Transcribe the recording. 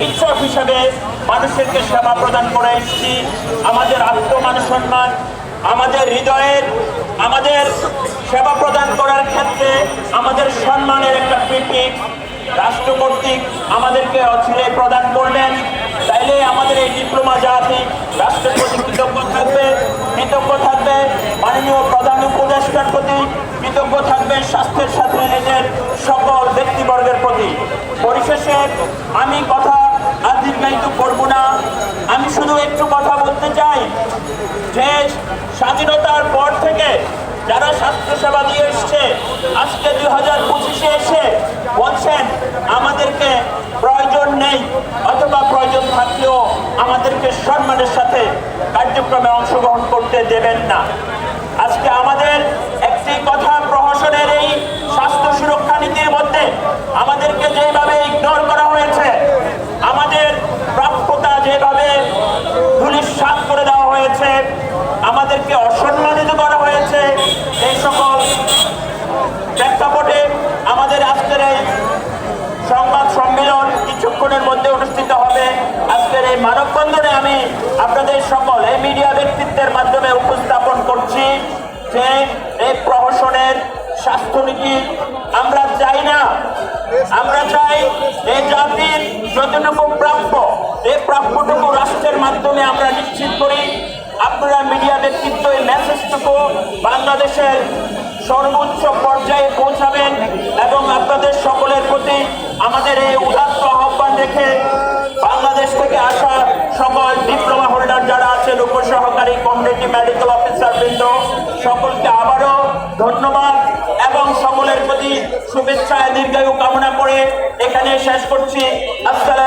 চিকিৎসক হিসাবে মানুষেরকে সেবা প্রদান করে এসেছি। আমাদের আত্মমানসম্মান আমাদের হৃদয়ের, আমাদের সেবা প্রদান করার ক্ষেত্রে আমাদের সম্মানের একটা প্রতীক রাষ্ট্র কর্তৃক আমাদেরকে অচিরে প্রদান করলেন তাইলে আমাদের এই ডিপ্লোমা জাতি রাষ্ট্রের প্রতি কৃতজ্ঞ থাকবে কৃতজ্ঞ থাকবে, মাননীয় প্রধান উপদেষ্টার প্রতি কৃতজ্ঞ থাকবে, স্বাস্থ্যের সাথে নিজের সকল ব্যক্তিবর্গের প্রতি। পরিশেষে আমি কথা আর দীর্ঘায়িত করব না আমি শুধু একটু বলতে চাই। যে স্বাধীনতার পর থেকে যারা স্বাস্থ্য সেবা দিয়ে এসছে, আজকে দুই হাজার পঁচিশে এসে বলছেন, আমাদেরকে প্রয়োজন নেই অথবা প্রয়োজন থাকলেও আমাদেরকে সম্মানের সাথে কার্যক্রমে অংশগ্রহণ করতে দেবেন না। আজকে আমাদের একটি কথা মানববন্ধনে আমি আপনাদের সকল এই মিডিয়া ব্যক্তিত্বের মাধ্যমে উপস্থাপন করছি যে এই প্রহসনের স্বাস্থ্যনীতি আমরা চাই না। আমরা চাই এই জাতির যতটুকু প্রাপ্য, এই প্রাপ্যটুকু রাষ্ট্রের মাধ্যমে আমরা নিশ্চিত করি। আপনারা মিডিয়া ব্যক্তিত্ব এই মেসেজটুকু বাংলাদেশের সর্বোচ্চ পর্যায়ে পৌঁছাবেন। সকল ডিপ্লোমা হোল্ডার যারা আছে লোক সহকারী কমিউনিটি মেডিকেল অফিসার বৃন্দ, সকলকে আবারও ধন্যবাদ এবং সকলের প্রতি শুভেচ্ছা দীর্ঘায়ু কামনা করে এখানে শেষ করছি। আসসালামু